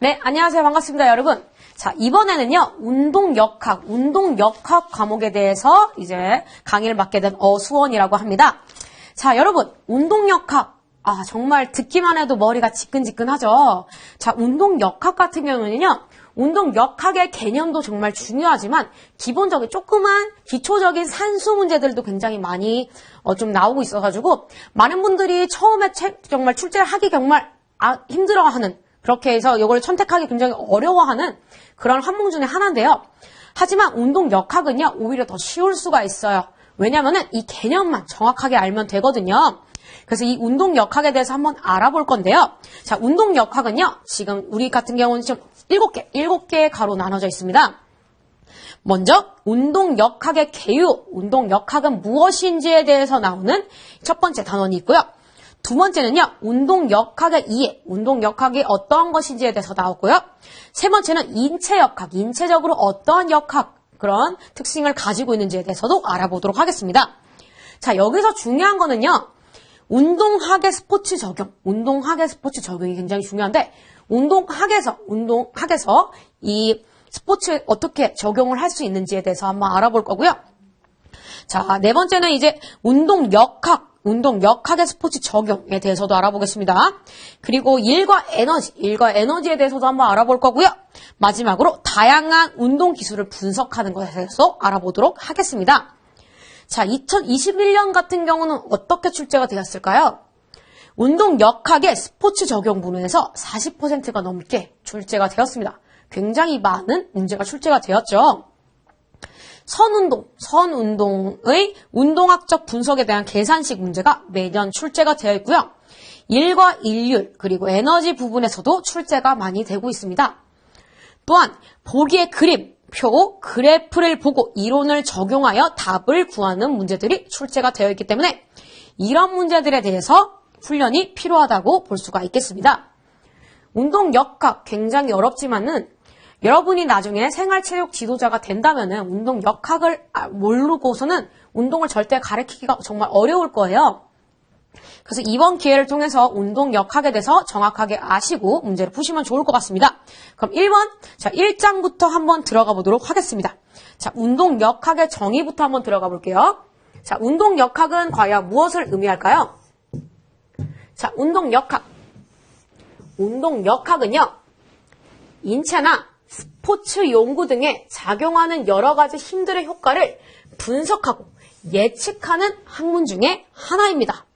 네, 안녕하세요. 반갑습니다, 여러분. 자, 이번에는요, 운동역학, 운동역학 과목에 대해서 이제 강의를 맡게 된 어수원이라고 합니다. 자, 여러분, 운동역학. 아, 정말 듣기만 해도 머리가 지끈지끈하죠. 자, 운동역학 같은 경우는요, 운동역학의 개념도 정말 중요하지만 기본적인 조그만 기초적인 산수 문제들도 굉장히 많이 어, 좀 나오고 있어가지고 많은 분들이 처음에 책- 정말 출제를 하기 정말 아, 힘들어하는 그렇게 해서 이걸 선택하기 굉장히 어려워하는 그런 항목 중에 하나인데요. 하지만 운동 역학은요 오히려 더 쉬울 수가 있어요. 왜냐면은 이 개념만 정확하게 알면 되거든요. 그래서 이 운동 역학에 대해서 한번 알아볼 건데요. 자, 운동 역학은요, 지금 우리 같은 경우는 지금 7개, 7개의 가로 나눠져 있습니다. 먼저, 운동 역학의 개요, 운동 역학은 무엇인지에 대해서 나오는 첫 번째 단원이 있고요. 두 번째는요, 운동 역학의 이해, 운동 역학이 어떠한 것인지에 대해서 나오고요. 세 번째는 인체 역학, 인체적으로 어떠한 역학, 그런 특징을 가지고 있는지에 대해서도 알아보도록 하겠습니다. 자, 여기서 중요한 거는요, 운동학의 스포츠 적용, 운동학의 스포츠 적용이 굉장히 중요한데, 운동학에서, 운동학에서 이 스포츠에 어떻게 적용을 할 수 있는지에 대해서 한번 알아볼 거고요. 자, 네 번째는 이제 운동 역학, 운동 역학의 스포츠 적용에 대해서도 알아보겠습니다. 그리고 일과 에너지, 일과 에너지에 대해서도 한번 알아볼 거고요. 마지막으로 다양한 운동 기술을 분석하는 것에 대해서 알아보도록 하겠습니다. 자, 2021년 같은 경우는 어떻게 출제가 되었을까요? 운동 역학의 스포츠 적용 부문에서 40%가 넘게 출제가 되었습니다. 굉장히 많은 문제가 출제가 되었죠. 선운동, 선운동의 운동학적 분석에 대한 계산식 문제가 매년 출제가 되어 있고요. 일과 일률, 그리고 에너지 부분에서도 출제가 많이 되고 있습니다. 또한 보기의 그림, 표, 그래프를 보고 이론을 적용하여 답을 구하는 문제들이 출제가 되어 있기 때문에 이런 문제들에 대해서 훈련이 필요하다고 볼 수가 있겠습니다. 운동 역학 굉장히 어렵지만은 여러분이 나중에 생활체육 지도자가 된다면 은 운동 역학을 아, 모르고서는 운동을 절대 가르치기가 정말 어려울 거예요. 그래서 이번 기회를 통해서 운동 역학에 대해서 정확하게 아시고 문제를 푸시면 좋을 것 같습니다. 그럼 1번, 자, 1장부터 한번 들어가 보도록 하겠습니다. 자, 운동 역학의 정의부터 한번 들어가 볼게요. 자, 운동 역학은 과연 무엇을 의미할까요? 자, 운동 역학. 운동 역학은요, 인체나 스포츠 연구 등에 작용하는 여러 가지 힘들의 효과를 분석하고 예측하는 학문 중에 하나입니다.